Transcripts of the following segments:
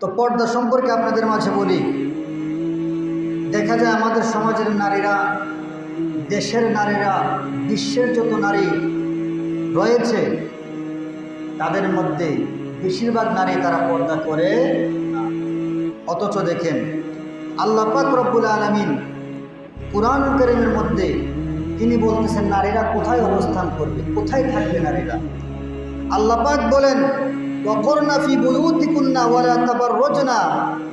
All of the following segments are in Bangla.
তো পর্দা সম্পর্কে আপনাদের মাঝে বলি। দেখা যায় আমাদের সমাজের নারীরা, দেশের নারীরা, বিশ্বের যত নারী রয়েছে, তাদের মধ্যে বেশিরভাগ নারী তারা পর্দা করে অথচ দেখেন, আল্লাহ পাক আলমিন কোরআন করিমের মধ্যে তিনি বলতেছেন, নারীরা কোথায় অবস্থান করবে? কোথায় থাকবে নারীরা? আল্লাহ পাক বলেন ওয়াকরনা ফি বুয়ুতিকুন্না ওয়ালা তাবাররুজনা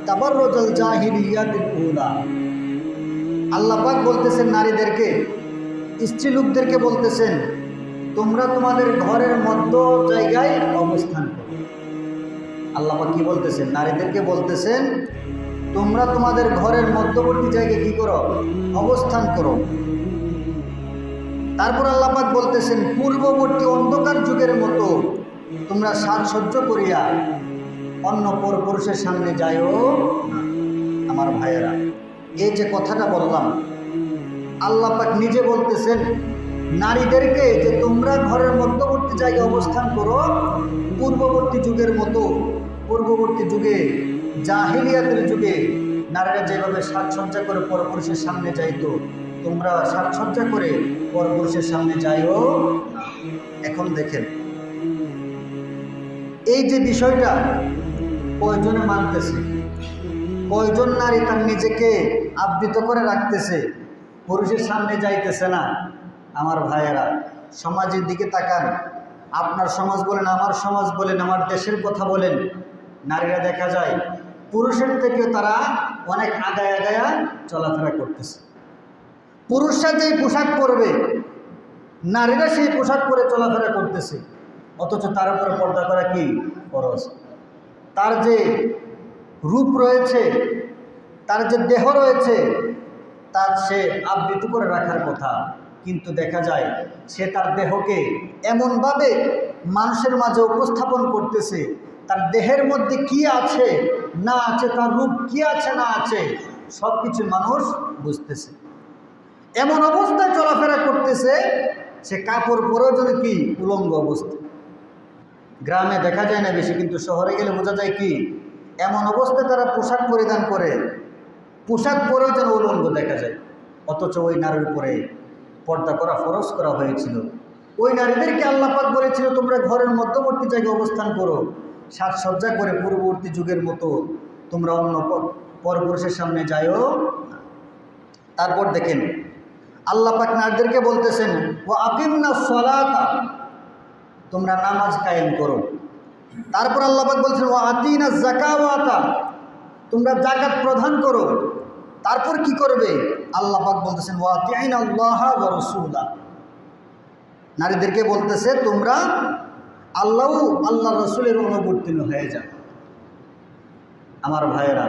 তাবাররুজাল জাহিলিয়াতিল উলা আল্লাহ পাক বলতেছেন নারীদেরকে স্ত্রী লোকদেরকে বলতেছেন, তোমরা তোমাদের ঘরের মধ্য জায়গায় অবস্থান করো। আল্লাহ পাক কি বলতেছেন? নারীদেরকে বলতেছেন, তোমরা তোমাদের ঘরের মধ্যবর্তী জায়গায় কি করো? অবস্থান করো। তারপর আল্লাপাক বলতেছেন, পূর্ববর্তী অন্ধকার যুগের মতো তোমরা সাজসজ্জ করিয়া অন্য পর পুরুষের সামনে যাইও আমার ভাইয়েরা, এই যে কথাটা বললাম আল্লাপাক নিজে বলতেছেন, নারীদেরকে যে তোমরা ঘরের মধ্যবর্তী জায়গায় অবস্থান করো, পূর্ববর্তী যুগের মতো, পূর্ববর্তী যুগে, জাহিলিয়াতের যুগে নারীরা যেভাবে সাজসজ্জা করে পরপুরুষের সামনে যাইতো, তোমরা সাজসজ্জা করে পরপুরুষের সামনে যাইও এখন দেখেন এই যে বিষয়টা, কয়জনে মানতেছে? কয়জন নারী তার নিজেকে আবৃত করে রাখতেছে? পুরুষের সামনে যাইতেছে না। আমার ভাইয়েরা, সমাজের দিকে তাকান। আপনার সমাজ বলেন, আমার সমাজ বলেন, আমার দেশের কথা বলেন। নারীরা দেখা যায়, পুরুষের থেকেও তারা অনেক আগায় আগায়া চলাফেরা করতেছে। পুরুষরা যেই পোশাক পরবে, নারীরা সেই পোশাক পরে চলাফেরা করতেছে। অথচ তার উপরে পর্দা করা কি? ফরজ। তার যে রূপ রয়েছে, তার যে দেহ রয়েছে, তার সে আবৃত করে রাখার কথা। কিন্তু দেখা যায়, সে তার দেহকে এমনভাবে মানুষের মাঝে উপস্থাপন করতেছে, তার দেহের মধ্যে কি আছে, না আছে, তার রূপ কি আছে, না আছে সব কিছু মানুষ বুঝতেছে। এমন অবস্থায় চলাফেরা করতেছে, সে কাপড় পরেও যেন কি, উলঙ্গ অবস্থা গ্রামে দেখা যায় না বেশি, কিন্তু শহরে গেলে বোঝা যায় কি? এমন অবস্থায় তারা পোশাক পরিধান করে। পোশাক পরেও যেন উলঙ্গ দেখা যায়। অথচ ওই নারীর উপরে পর্দা করা, ফরজ করা হয়েছিল। ওই নারীদেরকে আল্লাপাক বলেছিল, তোমরা ঘরের মধ্যবর্তী জায়গায় অবস্থান করো। সাজসজ্জা করে পূর্ববর্তী যুগের মতো তোমরা অন্য পরপুরুষের সামনে যাইও তারপর দেখেন আল্লাপাক নারীদেরকে বলতেছেন ও আকিমনা সলাতা। তোমরা নামাজ কায়েম করো। তারপর আল্লাহ পাক বলছেন ও আতিনা জাকাওয়াতা তোমরা জাকাত প্রদান করো। তারপর কি করবে? আল্লাহ পাক বলতেছেন ও আতিন আল্লাহ ওয়া রাসূলা নারীদেরকে বলতেছে, তোমরা আল্লাহ আল্লাহ রসুলের অনুবর্তীন হয়ে যাও। আমার ভাইয়েরা,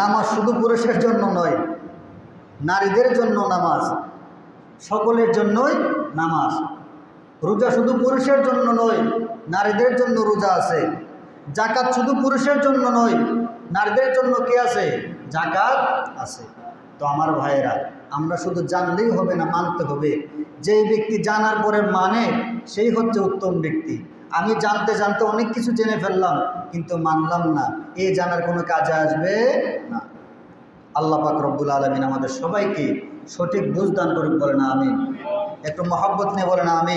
নামাজ শুধু পুরুষের জন্য নয়, নারীদের জন্য নামাজ, সকলের জন্যই নামাজ। রোজা শুধু পুরুষের জন্য নয়, নারীদের জন্য রোজা আছে। জাকাত শুধু পুরুষের জন্য নয়, নারীদের জন্য কে আছে? জাকাত আছে। তো আমার ভাইয়েরা, আমরা শুধু জানলেই হবে না, মানতে হবে। যেই ব্যক্তি জানার পরে মানে সেই হচ্ছে উত্তম ব্যক্তি। আমি জানতে জানতে অনেক কিছু জেনে ফেললাম, কিন্তু মানলাম না। এ জানার কোনো কাজে আসবে না। আল্লাহ পাক রব্বুল আলমিন আমাদের সবাইকে সঠিক বুঝদান করুক বলে না আমি একটু মহব্বত নিয়ে বলে না আমি